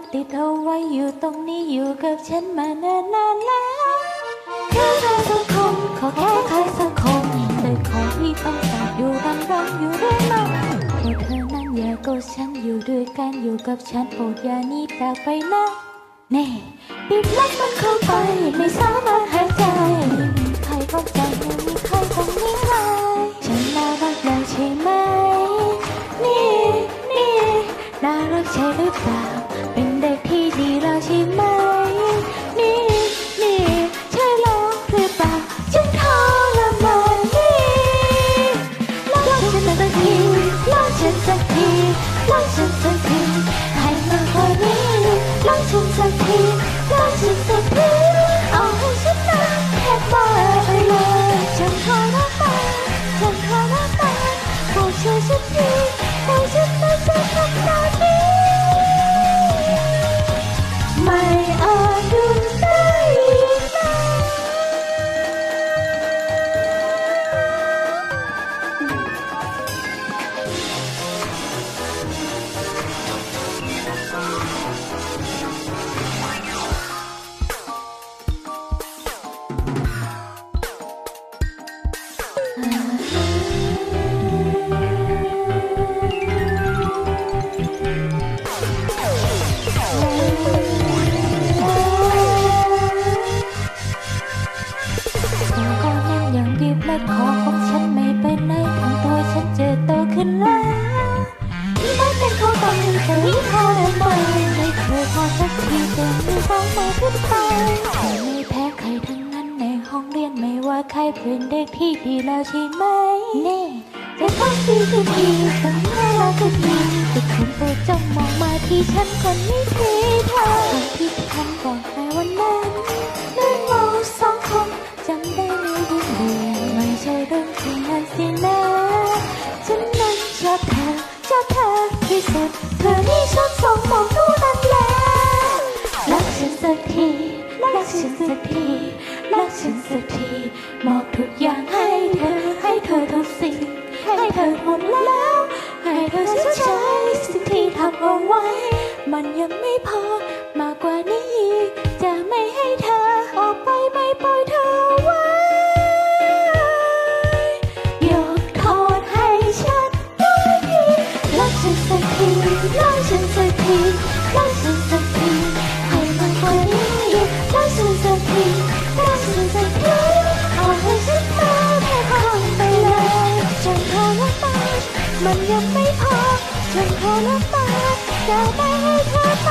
ดติดเอาไว้อยู่ตรงนี้อยู่กับฉันมานานนานแล้วแค่ใครสักคนขอแค่ใครสักคนแต่ขอที่ต้องสาบอยู่รังรังอยู่เรื่องมันโปรเธอนั้นอย่าก็ฉันอยู่ด้วยกันอยู่กับฉันโปรดอย่านี้จากไปนะแน่ปิดล็อกมันเข้าไปไม่สามารถหายใจไม่มีใครเข้าใจ โปร แพ้ใครทั้งนั้นในห้องเรียนไม่ว่าใครเป็นเด็กที่ดีแล้วใช่ไหมเน่จะต้องดีก็ดีต้องน่ารักคือดีทุกคนโปรดจ้องมองมาที่ฉันคนนี้ทีเธอคนที่ทำก่อนในวันนั้น ทุกอย่างให้เธอให้เธอทุกสิ่ง ให้เธอหมดแล้ว ให้เธอชดใช้สิ่งที่ทำเอาไว้ มันยังไม่พอมากกว่านี้ มันยังไม่พอฉันขอรับปากจะไม่ให้เธอไป